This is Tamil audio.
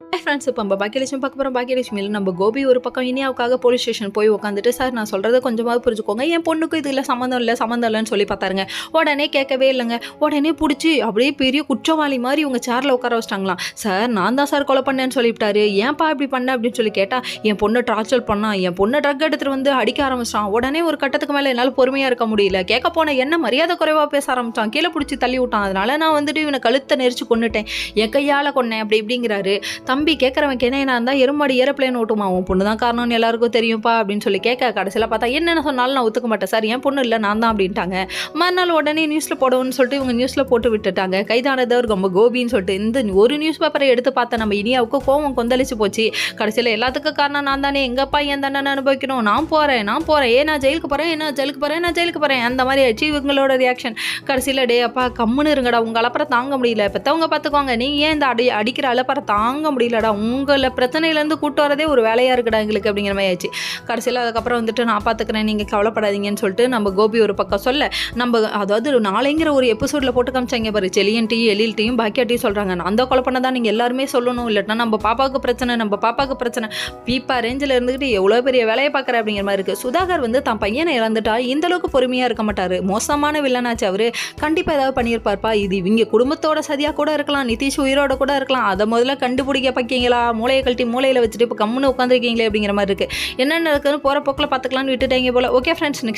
ஃப்ரெண்ட்ஸ் இப்போ நம்ம பாக்கியலட்சுமி பார்க்க போகிறோம் பாக்கியலட்சுமியில் நம்ம கோபி ஒரு பக்கம் இனியாவுக்காக போலீஸ் ஸ்டேஷன் போய் உட்காந்துட்டு சார் நான் சொல்கிறத கொஞ்சமாக புரிஞ்சுக்கோங்க. என் பொண்ணுக்கு இதில் சம்மந்தம் இல்லை சம்மந்தம் இல்லைன்னு சொல்லி பார்த்தாருங்க உடனே கேட்கவே இல்லைங்க. உடனே பிடிச்சி அப்படியே பெரிய குற்றவாளி மாதிரி இவங்க சேரில் உட்கார வச்சிட்டாங்களாம். சார் நான் தான் சார் கொலை பண்ணேன்னு சொல்லிவிட்டாரு. ஏன்ப்பா இப்படி பண்ண? அப்படின்னு சொல்லி கேட்டால் என் பொண்ணை டார்ச்சர் பண்ணான் என் பொண்ணை ட்ரக் எடுத்துகிட்டு வந்து அடிக்க ஆரம்பிச்சிட்டான். உடனே ஒரு கட்டத்துக்கு மேலே என்னால் பொறுமையாக இருக்க முடியல. கேட்க போன என்ன மரியாதை குறைவாக பேச ஆரம்பிச்சான் கீழே பிடிச்சி தள்ளி விட்டான். அதனால நான் வந்துட்டு இவனை கழுத்தை நெரிச்சு கொண்டுட்டேன் என் கையால் கொன்னேன். அப்படி இப்படிங்கிறாரு. தம்பி கேட்குறவன் என்ன இருந்தால் எருமாடி ஏரோப்ளேன் ஓட்டுமா? உன் பொண்ணு தான் காரணம்னு எல்லாருக்கும் தெரியும்ப்பா அப்படின்னு சொல்லி கேட்க கடைசியில் பார்த்தா என்னென்ன சொன்னாலும் நான் ஒத்துக்க மாட்டேன் சார். என் பொண்ணு இல்லை நான் தான் அப்படின்ட்டாங்க. மறுநாள் உடனே நியூஸில் போடுவோம்னு சொல்லிட்டு இவங்க நியூஸில் போட்டு விட்டுட்டாங்க. கைதானதவர் ரொம்ப கோபின்னு சொல்லிட்டு இந்த ஒரு நியூஸ் பேப்பரை எடுத்து பார்த்த நம்ம இனியாவுக்கு கோவம் கொந்தளிச்சு போச்சு. கடைசியில் எல்லாத்துக்கும் காரணம் நான் தானே. எங்கப்பா என் தண்டனை அனுபவிக்கணும். நான் போகிறேன் நான் போகிறேன் ஏன் நான் ஜெயிலுக்கு போகிறேன் என்ன ஜெயிலுக்கு போகிறேன் நான் ஜெயிலுக்கு போகிறேன் அந்த மாதிரி ஆச்சு இவங்களோட ரியாக்ஷன் கடைசியில் டே அப்பா கம்முன்னு இருங்கடா. உங்கள் அலப்பறை தாங்க முடியல. பெற்றவங்க பார்த்துக்கோங்க. நீங்கள் ஏன் இந்த அடி அடிக்கிற அலப்பறை தாங்க முடியலடா உங்களை பிரச்சனையிலேருந்து கூட்டு வரதே ஒரு வேலையாக இருக்குடா எங்களுக்கு அப்படிங்கிற மாதிரி ஆயிடுச்சு. கடைசியில் அதுக்கப்புறம் வந்துட்டு நான் பார்த்துக்கிறேன் நீங்கள் கவலைப்படாதீங்கன்னு சொல்லிட்டு நம்ம கோபி ஒரு பக்கம் சொல்ல நம்ம அதாவது நாளைங்கிற ஒரு எபிசோடில் போட்டு காமிச்சாங்க பாரு செலியன்ட்டையும் எழில்ட்டையும் பாக்கியாட்டையும் சொல்கிறாங்க நான் கொலை பண்ண தான் நீங்கள் எல்லாருமே சொல்லணும். இல்லைன்னா நம்ம பாப்பாவுக்கு பிரச்சனை நம்ம பாப்பாவுக்கு பிரச்சனை. பீப்பா ரேஞ்சில் இருந்துக்கிட்டு எவ்வளோ பெரிய வேலையை பார்க்குற அப்படிங்கிற மாதிரி இருக்குது சுதாகர் வந்து தான் பையனை இறந்துட்டா இந்த அளவுக்கு பொறுமையாக இருக்க மாட்டார். மோசமான வில்லனாச்சு அவர். கண்டிப்பாக ஏதாவது பண்ணியிருப்பார்ப்பா. இது இவங்க குடும்பத்தோட சதியாக கூட இருக்கலாம். நிதிஷ் உயிரோட கூட இருக்கலாம். அதை முதல்ல கண்டுபிடிக்க பார்க்கீங்களா மூளையை கழட்டி மூளையில் வச்சுட்டு இப்போ கம்முன்னு உட்காந்துருக்கீங்களே அப்படிங்கிற மாதிரி இருக்குது என்னென்ன இருக்குன்னு போகிற போக்கில் பார்த்துக்கலாம்னு விட்டுட்டீங்க போல. Okay friends next